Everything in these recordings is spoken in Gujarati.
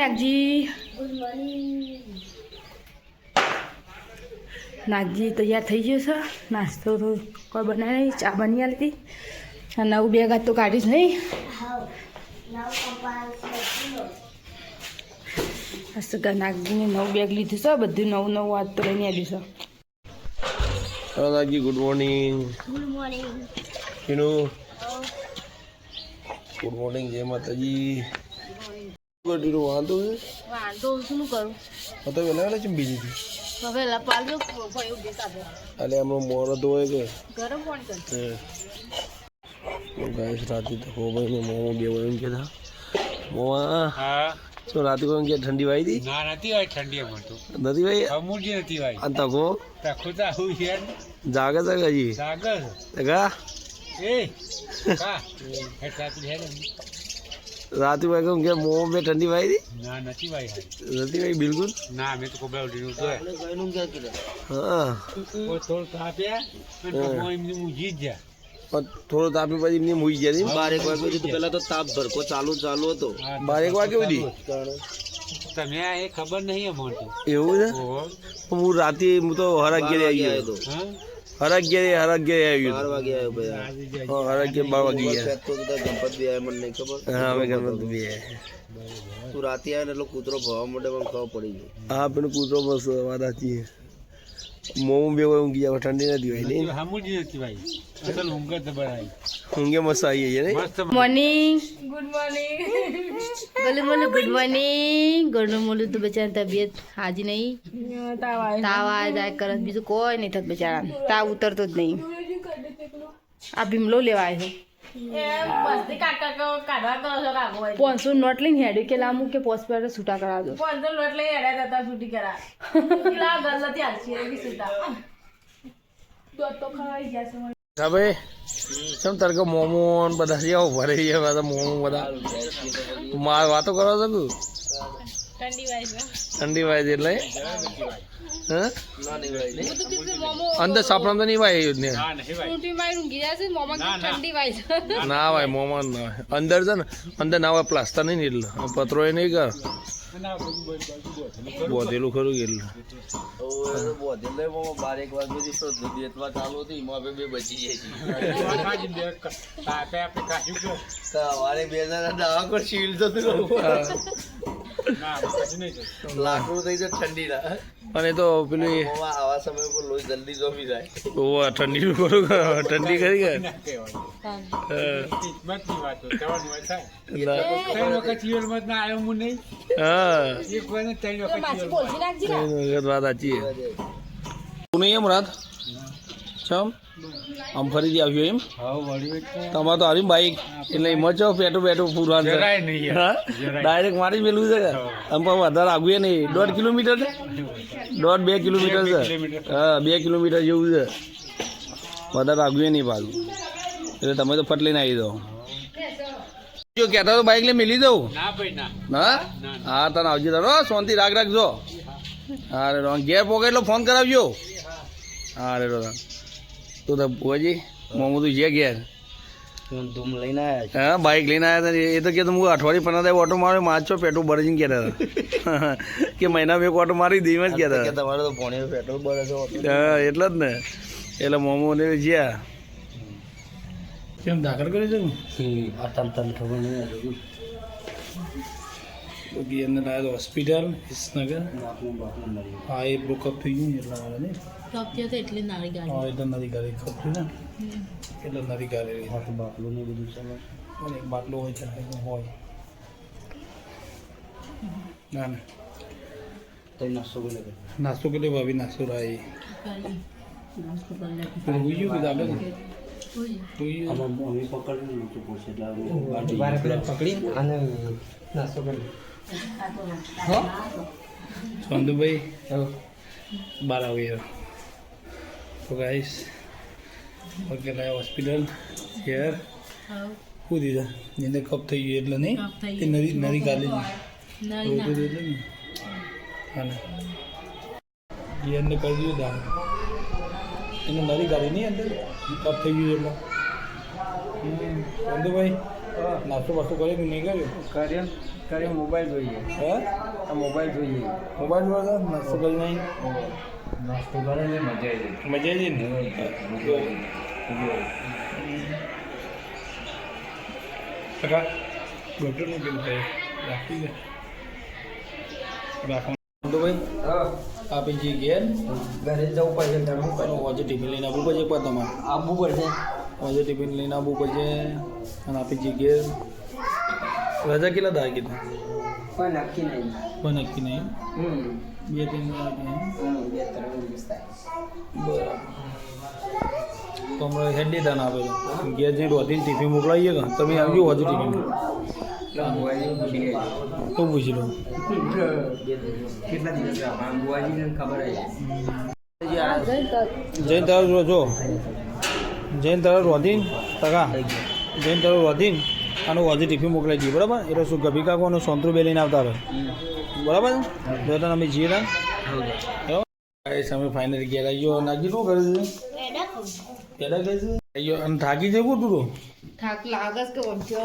નાગજી નાગજી તૈયાર થઈ ગયો છે. નાસ્તો તો કોઈ બનાવી નહીં. ચા બની આલતી અને નવું બેગ ગાત તો કાઢીશ નહીં મસ્ત નાગજીને નવું બેગ લીધું છે. બધું નવું નવું વાત તો લઈને આવ્યું છે. Good morning good morning good morning જય માતાજી. વાંધો છે? વાંધો શું કરું. આ તો વેલા વેલા ચમ બીજી હતી? હવે પાલજો ભાઈ ઉભે સાથે અલે આમનો મોર તો કે. ગરમ પાણી કર ગાઈસ રાતે તો હો ભાઈ મોમો બે વયું કે થા મોવા હા. તો રાતે કોઈ કે ઠંડી વાઈ ના નથી ઠંડી તો. અને તકો તો. જાગે એ કા? ને. રાતે ભાઈ કહું કે મો બે ઠંડી વાઈ હતી ના નથી વાઈ. નથી વાઈ બિલકુલ? ના મેં તો કોબરા ઉડીનું તો હા થોડું તાપ્યા હું. જીત ગયા પણ થોડો તાપી પછી એમની મૂઈ ગયા હતી બારેક વાગે સુધી પેલા તો તાપ ભરકો ચાલુ ચાલુ હતો. બારેક વાગે સુધી? તમે એ ખબર નહીં અમને તો. એવું છે. હું રાતે હું તો હર અગિયારે આવી ગયો. હા હર અગિયારે હર અગિયારે આવ્યો આજે તો હતો બી અગિયારે મને વાગી ગયા હા અમે ગણપત બી આયા. તું રાતે આવે ને એટલો કૂતરો ભવા માટે મને ખબર પડી ગઈ. હા પેલું કૂતરો બસ વાત સાચી મોમો બે ઊંઘી આવે ઠંડી નથી હોય નહીં? સમજી નથી ભાઈ અસલ ઊંઘ જ બરાઈ ઊંઘે મસ્ત આવી જાય નહીં? મસ્ત મોર્નિંગ. ગુડ મોર્નિંગ ગલું મોલું ગુડ મોર્નિંગ ગોળનો મોલું તો બચારા તબિયત હાજી નહીં. તાવ આવે. જાય કરે બીજું કોઈ નહીં થત બચારા તાવ ઉતરતો જ નહીં. આ ભીમલો લેવા આવ્યો. પાંચસો નોટ લઈને હેડ્યું કે લામુ કે પોસ પર છૂટા કરાવજો હા ભાઈ ચમ તડકે મોમો બધા છે ભરે છે બધા મોમો બધા. માર વાતો કરો છો કુ ઠંડી વાય છે. એટલે? હા અંદર સાપડા તો નહીં વાય ને. ભાઈ ના ભાઈ મોમાં ના અંદર છે ને અંદર ના હોય પ્લાસ્ટર નહીં એટલે પતરો એ નહીં કર. બોધેલું ખરું કે એટલે. બોધી લઈ મામા બારેક વાગે થી તો દેતવા ચાલુ હતી એમાં બે બે બચી જાય કાઢી દે તાપે આપણે કાઢ્યું કે છે સવારે બે જણા દાવા પર શીલ તો તું ના પછી નહીં થતું. લાકડું થઈ જાય ઠંડી ના અને તો પેલું આવા સમય પર લોહી જલ્દી જમી જાય. ઓવા ઠંડીનું ખરું કે ઠંડી કરી કે? ના કહેવાય. વાત. ના. ત્રણ વખત ના. એમ રાત? ચમ આમ? ફરીથી આવ્યો એમ? તમારે તો આવી બાઈક. એટલે એમાં છો પેટું પેટું પૂરવાનું. ડાયરેક્ટ મારી પેલું છે કે? આમ પણ વધારે આગું નહીં. દોઢ કિલોમીટર છે? દોઢ બે કિલોમીટર છે. હા બે કિલોમીટર જેવું છે. વધારે આગું નહીં પાછું. એટલે તમે તો ફટ લઈને આવી દો જો કહેતા તો બાઈક લઈ મેલી દઉં ના હા? હા તને આવજો તારો. શાંતિ રાખ રાખજો. હા. રે ઘેર પોકે એટલો ફોન કરાવજો. હા રે રોન તું તો ભુવાજી મોમો તું જે ગયા ધૂમ લઈને આવ્યા હા બાઇક લઈને આવ્યા હતા એ તો કે હું અઠવાડિયે પંદર ઓટો માર્યો માર છો પેટ્રોલ ભરીને કહેતા હતા કે મહિના એક ઓટો મારી દઈ જ કહેતા હતા તમારે તો ભોણે પેટ્રોલ ભરે છે હા એટલે જ ને. એટલે મોમો ને જ્યાં. કેમ દાખલ કરી છે આ તમ તમ ખબર નહીં બાકી એમને લાવ્યા હોસ્પિટલ વિસનગર હા એ બ્રોકઅપ થઈ ગયું ને એટલા નાળી ગાડી હા એટલે નથી ગાડી ખપતી ને એટલે નથી ગાડી બાટલું બાટલું ને બધું ચાલે એક બાટલો હોય છે હોય ના ના તો નાસ્તો કરી લે નાસ્તો કેટલો ભાભી નાસ્તો રાઈ પેલું હોઈ ગયું કે દાબે હોઈ ગયું આમાં અમે પકડીને નીચે પડશે એટલે પકડી અને નાસ્તો કરી સંધુભાઈ બાર આવી ગયો તો ગાઈસ ઓકે લાય હોસ્પિટલ હેર શું દીધા એને કપ થઈ ગયું એટલે નહીં? એ નરી નરી રોતું હતું એટલે ને અને ને. ગિયરને કરી દીધું દાન એને નરી ગાલી નહીં અંદર? કપ થઈ ગયું એટલે. સંધુભાઈ નાસ્તો બાસ્તો કરી કે નહીં કર્યો? કર્યો કર્યો મોબાઈલ જોઈએ. હે? આ મોબાઈલ જોઈએ. મોબાઈલ જોવા નાસ્તો કરી નહીં? નાસ્તો કરે ને મજા આવી મજા આવી ને? કાકા ડૉક્ટરનું કેવું થાય? રાખી દે. રાખો ભાઈ આપી જઈએ ઘેર? ઘરે જવું પડશે ઘરે હું આજે ટિફિન લઈને આવવું પડશે પણ તમારે. આવવું પડશે. આજે ટિફિન લઈને આવવું પડશે અને આપી જઈએ ઘેર રજા કેટલા દાય કીધું? પણ નક્કી નહીં. પણ નક્કી નહીં? બે ત્રણ બે ત્રણ દિવસ બરાબર. તો હમણાં હેડી દાન આપેલું. ઘેર જઈને રોધીને ટિફિન મોકલાવીએ કે? તમે આવજો હજુ ટિફિન. તો પૂછી લઉં કેટલા દિવસ ખબર જૈન તારો જો. જૈન તારો રોધીન ટકા જૈન તારો રોધીન આનું હજી ટિફિન મોકલાઈ દઈએ. બરાબર? એટલે શું ગભી કાકો અને સોંતરું બે લઈને આવતા રહે બરાબર? જો તને અમે જઈએ તા બરાબર અમે ફાઇનલ ગયા. લાગ્યો નાખી શું કરે છે? પેડા કહે છે? અయ్యో અને થાકી જવું તું તો? થાક લાગે કે વંશો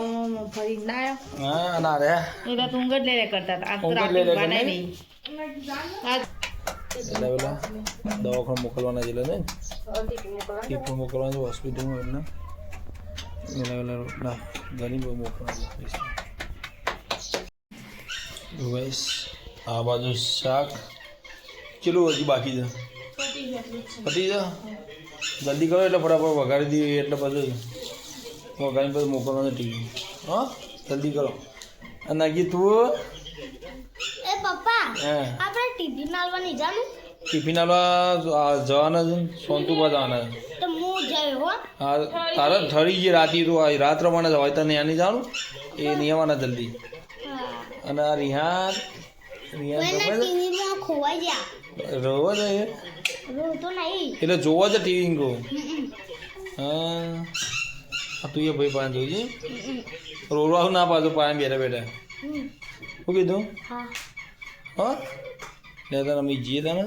ફરી ના આવ્યો. હા ના રે. એ તો ઊંઘ જ લે કરતા હતા. આ તો રાતે લઈને એટલે પેલા દવાખાને મોકલવાના છે એટલે ને મોકલવાના છે હોસ્પિટલમાં એમને. એના પેલા ના ગરીબ મોકલવાનું બસ આ બાજુ શાક કેટલું હજી બાકી છે? પતી જા જલ્દી કરો એટલે ફટાફટ વઘારી દઈએ એટલે પછી વઘારીને પછી મોકલવાનું ટીવી હા? જલ્દી કરો. અને નાખી તું. એ પપ્પા હા. ટીવી નાલવાની જાનું? ટિફિન નાલવા જવાના છે સોનતુબા જવાના છે. તો હું જયો હો. હા તારે થરી જે રાતી તો રાત રવાના જવાય તને ત્યાં નહીં જાણું? એ નહીં આવવાના જલ્દી. અને આ રિહાન રિહાન ખોવાઈ ગયા? રોવો એ? રોતો નહીં. એટલે જોવા જ ટીવી કહું હા. તું એ ભાઈ પાસે જોઈ છે? રોવા ના પાછું પાસે બેઠા બેઠા. શું કીધું? હા. હા? લે તને અમે જઈએ તને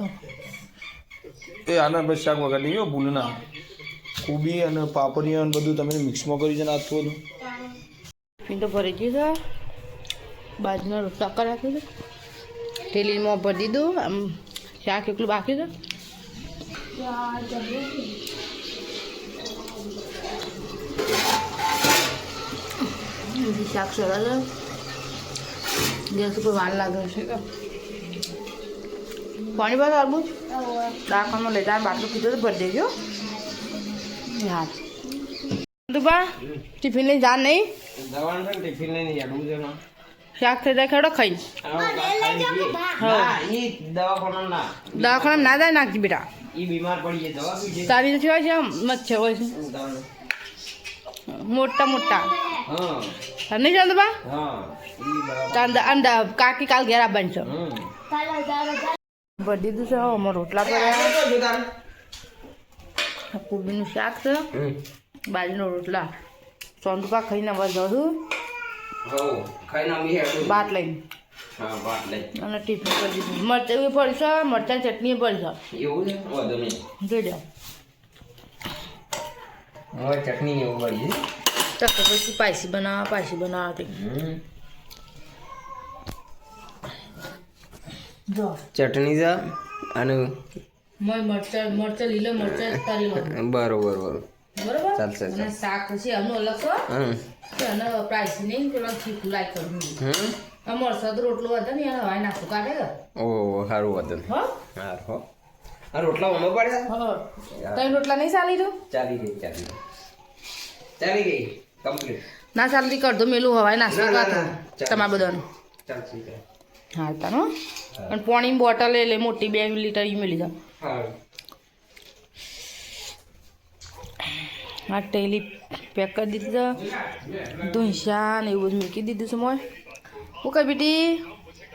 એ આના બસ શાક વગર નહીં ભૂલના. ભૂલ ના કોબી અને પાપડી અને બધું તમે મિક્સમાં કરી છે ને આખું બધું. તો ભરી છે. બાજુના રોટલા કરી રાખ્યું છે. ઠેલીમાં ભરી દીધું. આમ શાક એટલું બાકી છે. શાક સરસ છે. ગેસ ઉપર વાર લાગે છે. કે પાણી બાદ આવું દાખલામાં લઈ જાય બાટલું કીધું તો ભરી દેજો. હા. દુબા ટિફિન લઈ જા નહીં? ટિફિન લઈને શાક થઈ જાય ખેડો ખાઈ. ના ઈ દવાખાના ના. જાય નાખજી બેટા. ઈ બીમાર પડી જાય દવા પી જાય. તારી નથી હોય છે મચ્છર હોય છે. મોટા નહીં કાકી કાલ ઘેર આવવાની છે. ભરી દીધું છે હવે અમારે રોટલા આ કોબીનું શાક છે બાજરીનો રોટલા. સોંદુપા ખાઈને બસ જશું બાટ લઈને. અને ટિફિન કરી દીધું. મરચાં એ પડી છે મરચાં ચટણી પડી છે. એવું હવે ચટણી એવું પડી છે. પાયસી બનાવવા પાયસી બનાવવા જો ચટણી છે અને મય મરચાં મરચાં લીલો મરચાં તારી. બરોબર બરોબર. બરોબર? ચાલશે, અને શાક છે આનું અલગ છે હમ. કે અને પ્રાઇસ નહીં પેલો ચીકુ લાઈક કરું હમ. અમર સદ રોટલો હતો ને એને હવાય નાખું કાઢે ઓ સારું વાંધો નહીં. હો? હાર હો. આ રોટલા અમે પડ્યા હો. તઈ રોટલા નહીં ચાલી રહ્યો? ચાલી ગઈ ચાલી ગઈ. ચાલી ગઈ કમ્પ્લીટ. ના ચાલતી કરતો મેલું હવાય નાસ્તો. ચાલ. તમારા બધાનું. ચાલ હા તાનો અને પાણીની બોટલ એટલે મોટી બે લીટર ઈ મળી જાઓ સારું આ ટેલી પેક કરી દીધી છે. ધુંસા ને એવું બધું મૂકી દીધું છે મોય. હું કઈ બેટી?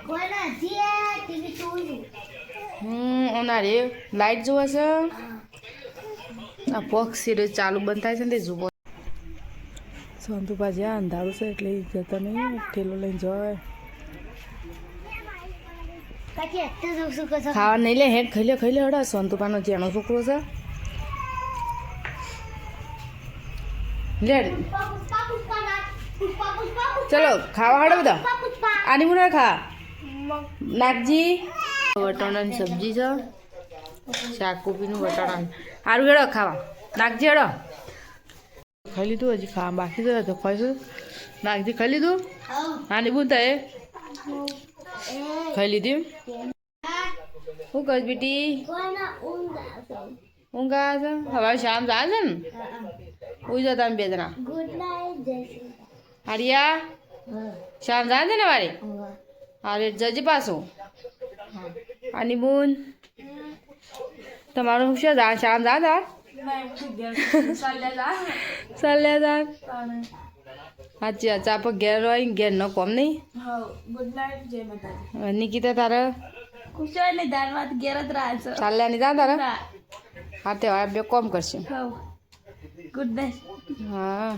કોઈના હજી ટીવી જોયું હમ ઓનારે લાઈટ જોવે છે? આ પક્ષી ચાલુ બંધ થાય છે ને તે જુઓ. સંતુ પાછી આ અંધારું છે એટલે જતા નહીં. ઠેલો લઈને જવાય કાકી અત્યારે શું શું કરશો ખાવા નહીં લે હેડ ખાઈ લે ખાઈ લે હડા. સંતુપાનો જેનો છોકરો છે. લે ચલો ખાવા હડો બધા. આની મુના ખા. નાગજી. વટાણાની સબ્જી છે. શાક કોબીનું વટાણા સારું હેડો ખાવા. નાગજી હેડો. ખાઈ લીધું હજી ખાવા બાકી તો ખાઈશું નાગજી ખાઈ લીધું? આની બુન થાય ખાઈ લીધી શું કહીશ બેટી ઊંઘ આવે છે હવે શામ જાય છે ને ઉઈ જતા બે જણા હરિયા શામ જાય છે ને રામ હારે જજે પાછું અને બુન તમારું શું શામ જાય ચાલ્યા જા સાચી વાત આપ ઘેર રહી ઘેર નો કોમ નહીં? હવે નિકિતા તારે? ચાલ્યા નહીં જા તારે? હા તે બે કોમ કરશું. ગુડ નાઇટ હા.